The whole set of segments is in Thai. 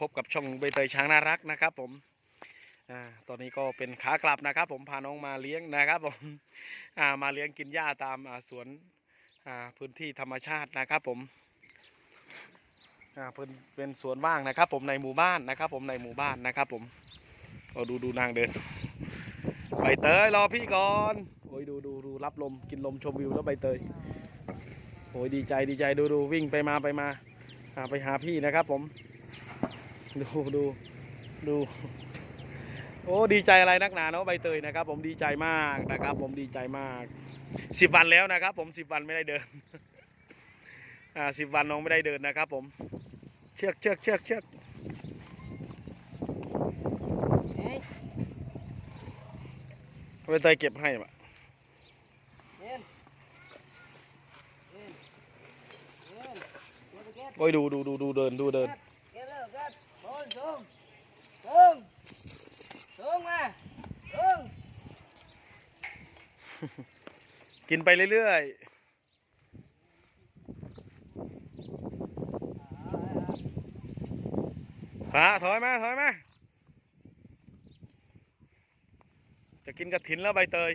พบกับช่องใบเตยช้างน่ารักนะครับ ผมอ่าตอนนี้ก็เป็นขากลับนะครับ ผมพาน้องมาเลี้ยงนะครับผมอ่ามาเลี้ยงกินหญ้าตามอ่าสวนอ่าพื้นที่ธรรมชาตินะครับ ผมอ่าเป็นเป็นสวนว่างนะครับ ผมในหมู่บ้านนะครับ ผมในหมู่บ้านนะครับ ผมโอดูดูนางเดินใบเตยรอพี่ก่อนโอ้ยดูดูดูรับลมกินลมชมวิวแล้วใบเตยโอ้ยดีใจดีใจดูดูวิ่งไปมาไปมาไปหาพี่นะครับผม ดูดูดู โอ้ดีใจอะไรนักหนาเนาะใบเตยนะครับ ผมดีใจมากนะครับ ผมดีใจมากสิบวันแล้วนะครับ ผมสิบวันไม่ได้เดินอ่าสิบวันน้องไม่ได้เดินนะครับ ผม เชือกเชือกเชือกเชือกใบเตยเก็บให้ปะเย็นเย็นเย็นเย็นไปเก็บโอ้ยดูดูดูดูเดินดูเดิน เก็บแล้วเก็บ โอนสูงสูงสูงมาสูงกินไปเรื่อยๆฟ้าถอยมาถอยมาจะกินกระถินแล้วใบเตย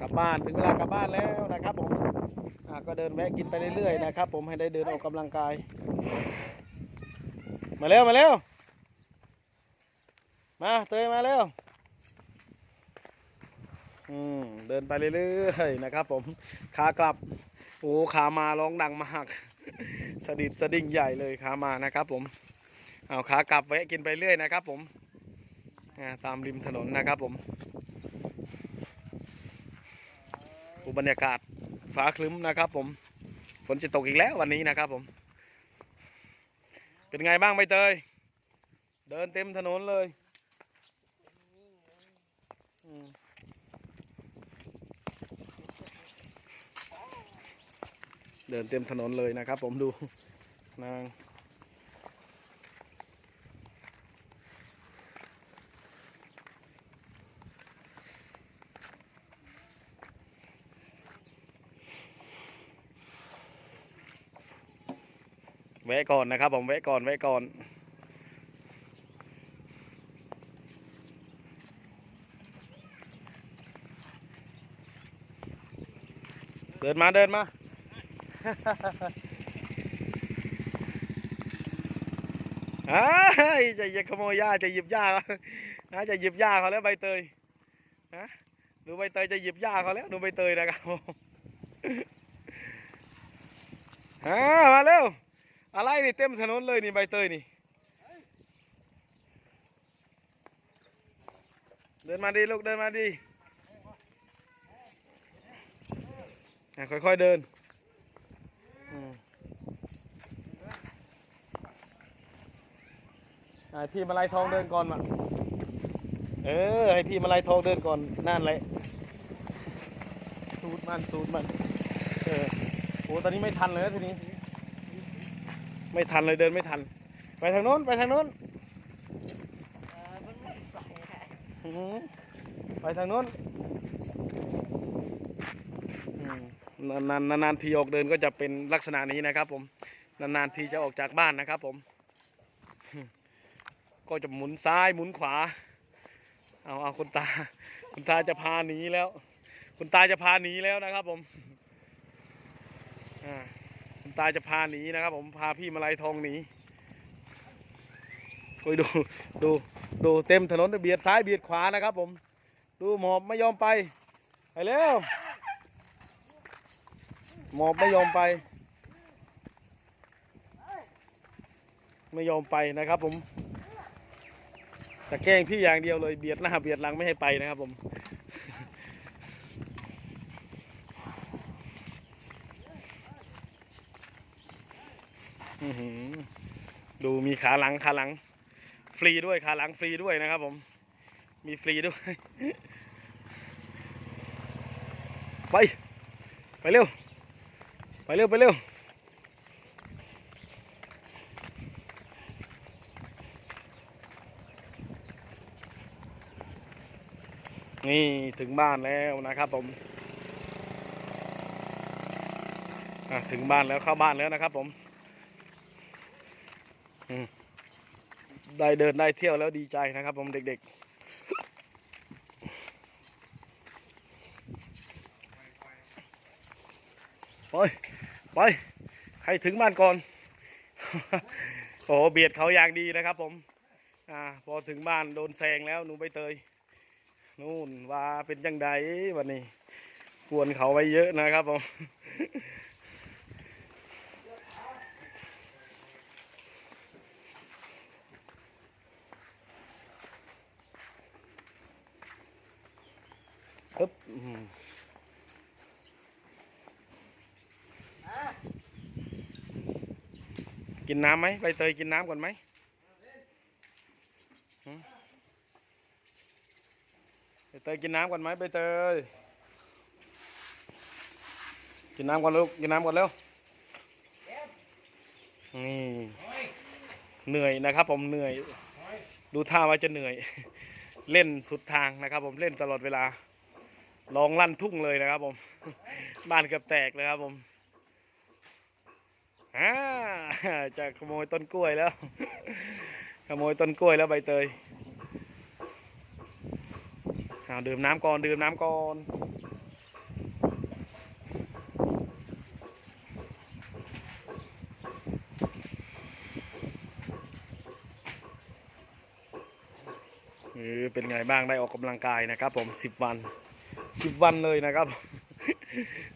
กลับบ้านถึงเวลากลับบ้านแล้วนะครับผมอ่า ก็เดินแวะกินไปเรื่อยๆนะครับ ผมให้ได้เดินออกกำลังกาย มาเร็วมาเร็วมาเตยมาเร็วอืมเดินไปเรื่อยๆนะครับ ผมขากลับโอ้ขามาร้องดังมากสะดิดสะดิ่งใหญ่เลยขามานะครับ ผมเอาขากลับแวะกินไปเรื่อยนะครับ ผมตามริมถนนนะครับผมอุบรรยากาศ ฟ้าคลึ้มนะครับ ผมฝนจะตกอีกแล้ววันนี้นะครับ ผม เป็นไงบ้างใบเตย เดินเต็มถนนเลยเดินเต็มถนนเลยนะครับ ผมดูนาง ก่อนนะครับ ผมแวะก่อนแวะก่อนเดินมาเดินมาเอ้ยจะจะขโมยหญ้าจะหยิบหญ้าเขานะจะหยิบหญ้าเขาแล้วใบเตยฮะดูใบเตยจะหยิบหญ้าเขาแล้วดูใบเตยนะครับผมอ่ามาเร็ว อะไรนี่เต็มถนนเลยนี่ใบเตยนี่ เดินมาดีลูกเดินมาดีอะค่อยๆเดินอืมอะพี่มาลายทองเดินก่อนมา เออ ให้พี่มาลายทองเดินก่อนนั่นแหละสูดมันสูดมัน เออโอ้ตอนนี้ไม่ทันเลยทีนี้ ไม่ทันเลยเดินไม่ทัน ไปทางโน้นไปทางโน้นเออมันไม่ไปอื้อหือไปทางโน้นอืมนานๆนานๆทีออกเดินก็จะเป็นลักษณะนี้นะครับ ผมนานๆทีจะออกจากบ้านนะครับ ผม ก็จะหมุนซ้ายหมุนขวา เอาเอาคุณตา คุณตาจะพาหนีแล้ว คุณตาจะพาหนีแล้วนะครับ ผมอ่าคุณ ตาจะพาหนีนะครับ ผมพาพี่มาลายทองหนีโอ้ยดูดูดูเต็มถนนเบียดซ้ายเบียดขวานะครับ ผม ดูหมอบไม่ยอมไปไปเร็วหมอบไม่ยอมไป ไม่ยอมไปนะครับ ผมจะแกล้งพี่อย่างเดียวเลยเบียดหน้าเบียดหลังไม่ให้ไปนะครับ ผม อื้อหือ ดูมีขาหลังขาหลัง ฟรีด้วยขาหลังฟรีด้วยนะครับ ผม มีฟรีด้วย ไป ไปเร็ว ไปเร็ว ไปเร็วนี่ถึงบ้านแล้วนะครับผมถึงบ้านแล้วเข้าบ้านแล้วนะครับผม ได้เดินได้เที่ยวแล้วดีใจนะครับ ผมเด็กๆ ไป ไป ใครถึงบ้านก่อน โอ้เบียดเขาอย่างดีนะครับผม อ่า พอถึงบ้านโดนแซงแล้วหนูใบเตย นู่นว่าเป็นยังไงวันนี้ กวนเขาไว้เยอะนะครับผม ปึ๊บกินน้ำไหมใบเตยกินน้ำก่อนไหมหืมใบเตยกินน้ำก่อนไหมใบเตยกินน้ำก่อนลูกกินน้ำก่อนเร็วนี่เหนื่อยนะครับ ผมเหนื่อย ดูท่าว่าจะเหนื่อย เล่นสุดทางนะครับ ผมเล่นตลอดเวลา ลองลั่นทุ่งเลยนะครับผม บ้านเกือบแตกเลยครับผมอ่าจะขโมยต้นกล้วยแล้ว ขโมยต้นกล้วยแล้วใบเตยเอาดื่มน้ำก่อนดื่มน้ำก่อนเออเป็นไงบ้างได้ออกกำลังกายนะครับผมสิบวัน สิบวันเลยนะครับ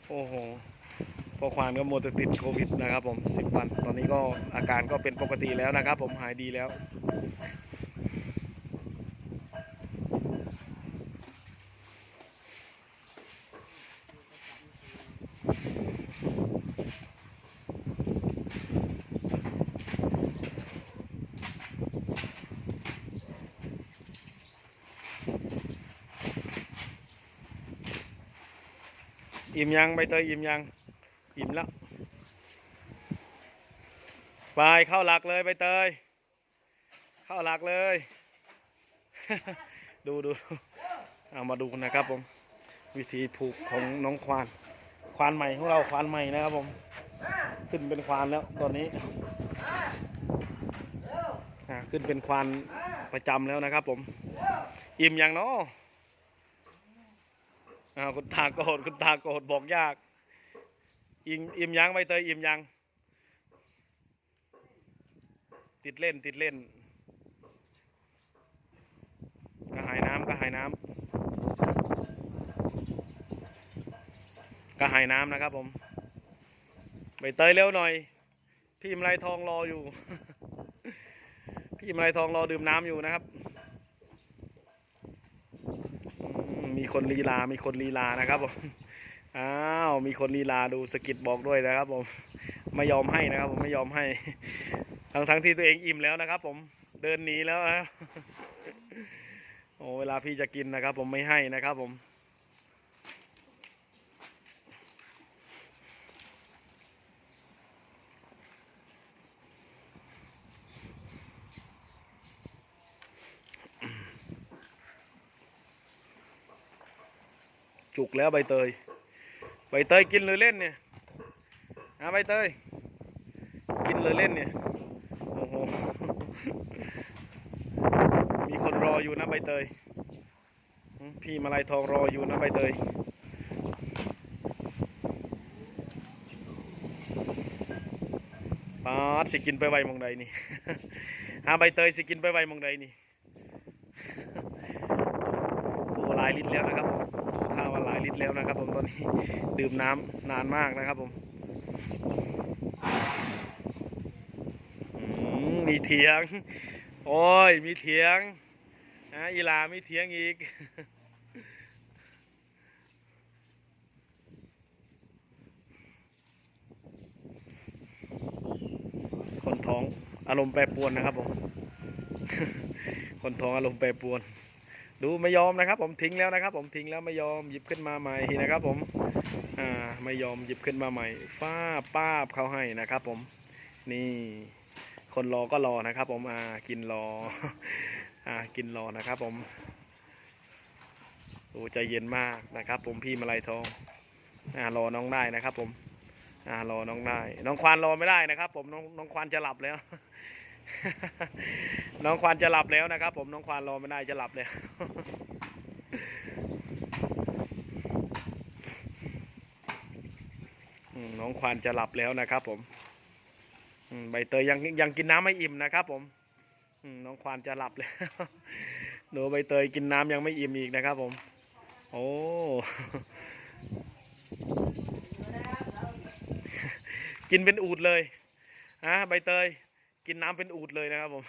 โอ้โหพอควานก็หมดแต่ติดโควิดนะครับผมสิบวัน ตอนนี้ก็อาการก็เป็นปกติแล้วนะครับ ผมหายดีแล้ว อิ่มยังใบเตยอิ่มยัง อิ่มแล้วไปเข้าหลักเลยใบเตย เข้าหลักเลย ดูดูเอามาดูนะครับผม วิธีผูกของน้องควาน ควานใหม่ของเราควานใหม่นะครับผม ขึ้นเป็นควานแล้วตอนนี้ขึ้นเป็นควานประจำแล้วนะครับผม อิ่มยังเนาะ อ่าคุณตาโกรธคุณตาโกรธบอกยากอิ่มอิ่มยังใบเตยอิ่มยัง ติดเล่นติดเล่นกระหายน้ำกระหายน้ำกระหายน้ำนะครับผมใบเตยเร็วหน่อย พี่มไรทองรออยู่ พี่มไรทองรอดื่มน้ำอยู่นะครับ อืม มีคนลีลา มีคนลีลานะครับผม อ้าว มีคนลีลาดูสกิดบอกด้วยนะครับผม ไม่ยอมให้นะครับผมไม่ยอมให้ ทั้งทั้งที่ตัวเองอิ่มแล้วนะครับ ผม เดินหนีแล้วนะครับโอ้เวลาพี่จะกินนะครับ ผมไม่ให้นะครับผม จุกแล้วใบเตย ใบเตยกินหรือเล่นเนี่ยอะใบเตย กินหรือเล่นเนี่ย โอ้โห มีคนรออยู่นะใบเตย พี่มาลายทองรออยู่นะใบเตยปาดสิกินไปไวมองใดนี่ หาใบเตยสิกินไปไวมองใดนี่ โอ้หลายลิตรแล้วนะครับาลายลิตรแล้วนะครับ ผมตอนนี้ดื่มน้ำนานมากนะครับผมมีเถียง โอ้ย มีเถียงนะอีลามีเถียงอีกคนท้องอารมณ์แปรปรวนนะครับผม คนท้องอารมณ์แปรปรวน ดูไม่ยอมนะครับ ผมทิ้งแล้วนะครับ ผมทิ้งแล้วไม่ยอมหยิบขึ้นมาใหม่นะครับ ผมอ่าไม่ยอมหยิบขึ้นมาใหม่ฟ้าป้าบเขาให้นะครับ ผมนี่คนรอก็รอนะครับ ผมอ่ากินรออ่ากินรอนะครับ ผมโอ้ใจเย็นมากนะครับ ผมพี่มาลายทองอ่ารอน้องได้นะครับ ผมอ่ารอน้องได้ น้องควานรอไม่ได้นะครับ ผมน้องน้องควานจะหลับแล้ว น้องควานจะหลับแล้วนะครับ ผมน้องควานรอไม่ได้จะหลับแล้วน้องควานจะหลับแล้วนะครับ ผมใบเตยยังยังกินน้ำไม่อิ่มนะครับ ผมอืมน้องควานจะหลับแล้วหนูใบเตยกินน้ำยังไม่อิ่มอีกนะครับ ผม โอ้กินเป็นอูดเลยฮะใบเตย กินน้ำเป็นอูดเลยนะครับผม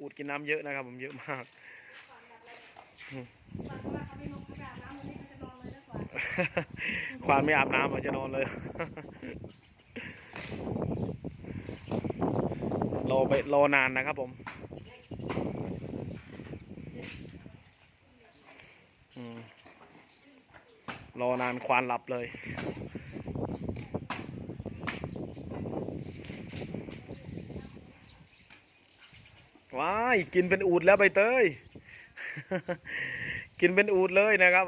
อูดกินน้ำเยอะนะครับ ผมเยอะมากควานไม่อาบน้ำมันจะนอนเลยรอไปรอนานนะครับผมอืมรอนานควานหลับเลย ว้ายกินเป็นอูดแล้วใบเตย กินเป็นอูดเลยนะครับ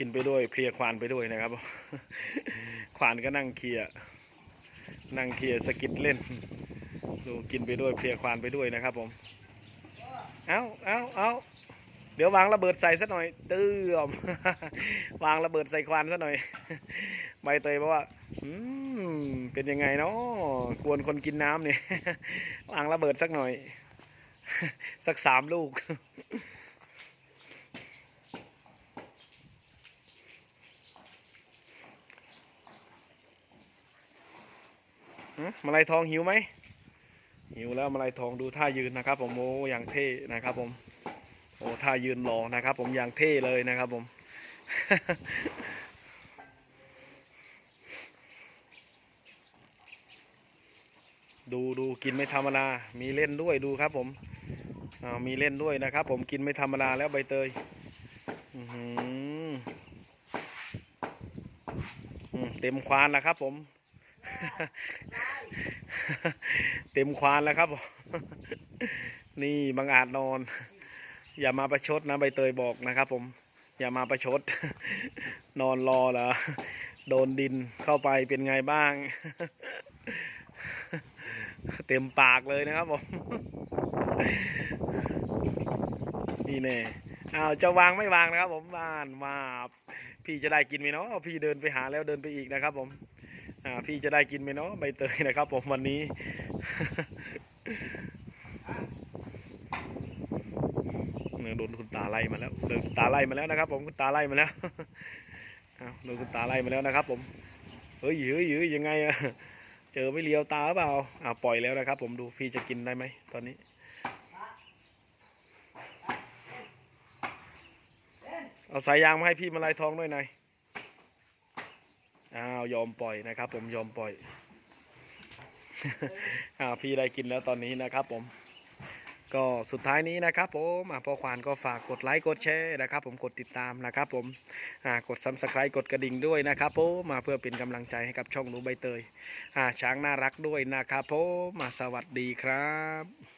กินไปด้วยเพลียควานไปด้วยนะครับ ควานก็นั่งเคลียร์นั่งเคลียร์สกิดเล่น ดูกินไปด้วยเพลียควานไปด้วยนะครับผมเอาเอาเอาเดี๋ยววางระเบิดใส่ซะหน่อยตื้อมวางระเบิดใส่ควานซะหน่อยใบเตยบอกว่าเป็นยังไงเนาะกวนคนกินน้ำเนี่ยวางระเบิดสักหน่อย สักสามลูกมาลายทองหิวไหม หิวแล้วมาลายทองดูท่ายืนนะครับ ผมโอ้อย่างเท่นะครับ ผมโอ้ท่ายืนรอนะครับ ผมอย่างเท่เลยนะครับ ผมดูดูกินไม่ธรรมดา มีเล่นด้วยดูครับ ผมมีเล่นด้วยนะครับ ผมกินไม่ธรรมดาแล้วใบเตยอืมเต็มควานแล้วครับ ผม เต็มควานแล้วครับผมนี่บางอาจนอน อย่ามาประชดนะใบเตยบอกนะครับผมอย่ามาประชด นอนรอเหรอโดนดินเข้าไปเป็นไงบ้าง เต็มปากเลยนะครับผมนี่แน่อ้าวจะวางไม่วางนะครับผมบ้านมา พี่จะได้กินไหมเนาะพี่เดินไปหาแล้วเดินไปอีกนะครับ ผมอ่าพี่จะได้กินไหมเนาะใบเตยนะครับ ผมวันนี้เนี่ยโดนคุณตาไล่มาแล้วโดนคุณตาไล่มาแล้วนะครับ ผมคุณตาไล่มาแล้วโดนคุณตาไล่มาแล้วนะครับ ผมเฮ้ยเฮ้ยเฮ้ยยังไงอะเจอไม่เลียวตาหรือเปล่าอ่าปล่อยแล้วนะครับ ผมดูพี่จะกินได้ไหมตอนนี้ เอาสายยางมาให้พี่มาลายทองด้วยหน่อยอ้าวยอมปล่อยนะครับ ผมยอมปล่อยอ้าวพี่ได้กินแล้วตอนนี้นะครับ ผม ก็สุดท้ายนี้นะครับ ผมอะพอควานก็ฝากกดไลค์กดแชร์นะครับ ผมกดติดตามนะครับ ผมอ่ากดซับสไครต์กดกระดิ่งด้วยนะครับผมมาเพื่อเป็นกำลังใจให้กับช่องหนูใบเตยอ่าช้างน่ารักด้วยนะครับผมมาสวัสดีครับ